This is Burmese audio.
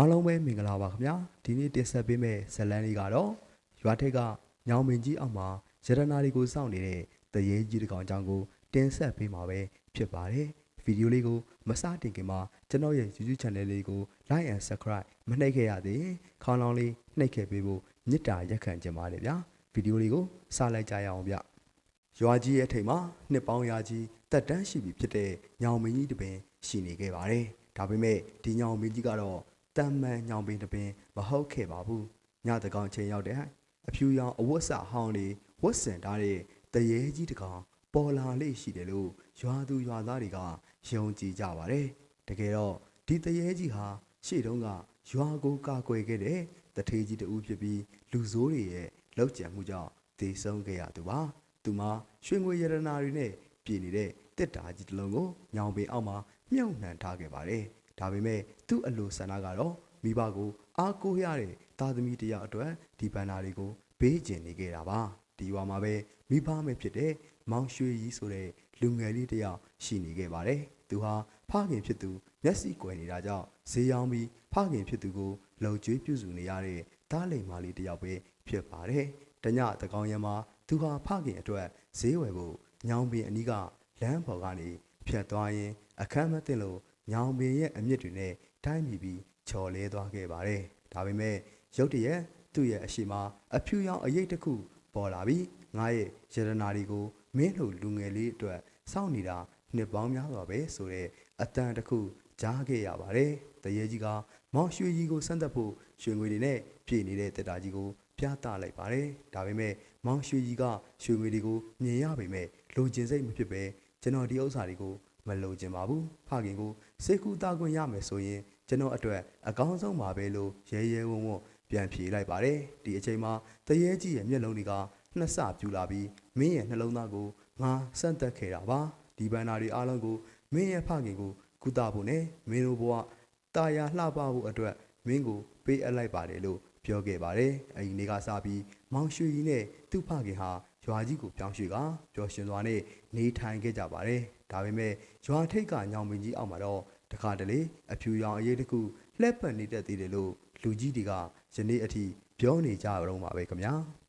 အားလုံးပဲမင်္ဂလာပါခင်ဗျာဒီနေ့တင်ဆက်ပေးမယ့်ဇတ်လန်းလေးကတော့ရွာထက်ကညောင်မင်းကြီးအောက်မှာရတနာတွေကိုစောင့်နေတဲ့တရေကြီးတစ်ကောင်အကြောင်းကိုတင်ဆက်ပေးမှာပဲဖြစ်ပါတယ်ဗီဒီယိုလေးကိုမစတင်ခင်မှာကျွန်တော်ရဲ့ YouTube channel လေးကို like and subscribe မနှိပ်ခဲ့ရသေးရင်ခေါင်းလောင်းလေးနှိပ်ခဲ့ပေးဖို့မေတ္တာရက်ခံချင်ပါတယ်ဗျာဗီဒီယိုလေးကိုစလိုက်ကြရအောင်ဗျရွာကြီးရဲ့အထိပ်မှာနှစ်ပေါင်းရာကြီးတက်တန်းရှိပြီဖြစ်တဲ့ညောင်မင်းကြီးတပင်ရှိနေခဲ့ပါတယ်။ဒါပေမဲ့ဒီညောင်မင်းကြီးကတော့ တမ်းမှန်ညောင်ပင်တပင်မဟုတ်ခဲ့ပါဘူး။ညတကောင်ချိန်ရောက်တဲ့အဖြူရောင်အဝတ်စဟောင်းလေးဝတ်ဆင်ထားတဲ့တရေကြီးတကောင်ပေါ်လာလေးရှိတယ်လို့ရွာသူရွာသားတွေကယုံကြည်ကြပါတယ်။တကယ်တော့ဒီတရေကြီးဟာရှေ့တုန်းကရွာကိုကာကွယ်ခဲ့တဲ့တထေးကြီးတူဖြစ်ပြီးလူဆိုးတွေရဲ့လောက်ကျန်မှုကြောင့်တည်ဆုံးခဲ့ရသူပါ။သူမှာရွှေငွေရတနာတွေနဲ့ပြည်နေတဲ့တစ်တာကြီးတစ်လုံးကိုညောင်ပင်အောက်မှာမြုပ်နှံထားခဲ့ပါတယ်။ ဒါပေမဲ့သူ့အလိုဆန္ဒကတော့မိဘကိုအားကိုးရတဲ့သားသမီးတစ်ယောက်အတွက်ဒီဘန္နာတွေကိုဘေးကျင်နေခဲ့တာပါ။ဒီရွာမှာပဲမိဘမဲ့ဖြစ်တဲ့မောင်ရွှေကြီးဆိုတဲ့လူငယ်လေးတစ်ယောက်ရှိနေခဲ့ပါတယ်။သူဟာဖခင်ဖြစ်သူမျက်စိကွယ်နေတာကြောင့်ဈေးရောင်းပြီးဖခင်ဖြစ်သူကိုလုံကျွေးပြုစုနေရတဲ့တားလိမ်မာလေးတစ်ယောက်ပဲဖြစ်ပါတယ်။တညတကောင်ရံမှာသူဟာဖခင်အတွက်ဈေးဝယ်ဖို့ညောင်ပင်အနီးကလမ်းပေါ်ကနေဖြတ်သွားရင်အခမ်းမသိလို့ ညောင်ပင်ရဲ့အမြင့်တွေနဲ့တိုင်းမိပြီးချော်လဲသွားခဲ့ပါတယ်။ဒါပေမဲ့ရုတ်တရက်သူ့ရဲ့အရှိမအဖြူရောင်အရေးတစ်ခုပေါ်လာပြီးငါရဲ့ရတနာတွေကိုမင်းလိုလူငယ်လေးအတွက်စောင့်နေတာနှစ်ပေါင်းများစွာပဲဆိုတဲ့အတန်တစ်ခုကြားခဲ့ရပါတယ်။တရေကြီးကမောင်ရွှေကြီးကိုဆန့်သက်ဖို့ရွှေငွေတွေနဲ့ပြည်နေတဲ့တက်တာကြီးကိုပြသလိုက်ပါတယ်။ဒါပေမဲ့မောင်ရွှေကြီးကရွှေငွေတွေကိုမြင်ရပေမဲ့လိုချင်စိတ်မဖြစ်ပဲကျွန်တော်ဒီဥစ္စာတွေကို မလိုချင်ပါဘူး။ဖခင်ကိုစိတ်ကူးသားခွင့်ရမယ်ဆိုရင်ကျွန်တော်အတွက်အကောင်းဆုံးပါပဲလို့ရဲရဲဝံ့ဝံ့ပြန်ဖြေလိုက်ပါတယ်။ဒီအချိန်မှာတရေကြီးရဲ့မျက်လုံးတွေကနှစ်ဆပြူလာပြီးမင်းရဲ့နှလုံးသားကိုငါစန့်တက်ခဲ့တာပါ။ဒီဘန္နာတွေအားလုံးကိုမင်းရဲ့ဖခင်ကိုကုသဖို့နဲ့မင်းတို့ဘဝတာယာလှပဖို့အတွက်မင်းကိုပေးအပ်လိုက်ပါတယ်လို့ပြောခဲ့ပါတယ်။အဲဒီနေ့ကစပြီးမောင်ရွှေကြီးနဲ့သူ့ဖခင်ဟာရွာကြီးကိုပြောင်းရွှေ့ကပျော်ရွှင်စွာနဲ့နေထိုင်ခဲ့ကြပါတယ်။ဒါပေမဲ့ရွာထိပ်ကညောင်ပင်ကြီးအောက်မှာတော့တခါတလေအဖြူရောင်အရေးတစ်ခုလှက်ပတ်နေတတ်သေးတယ်လို့လူကြီးတွေကယနေ့အထိပြောနေကြတော့မှာပဲခင်ဗျာ။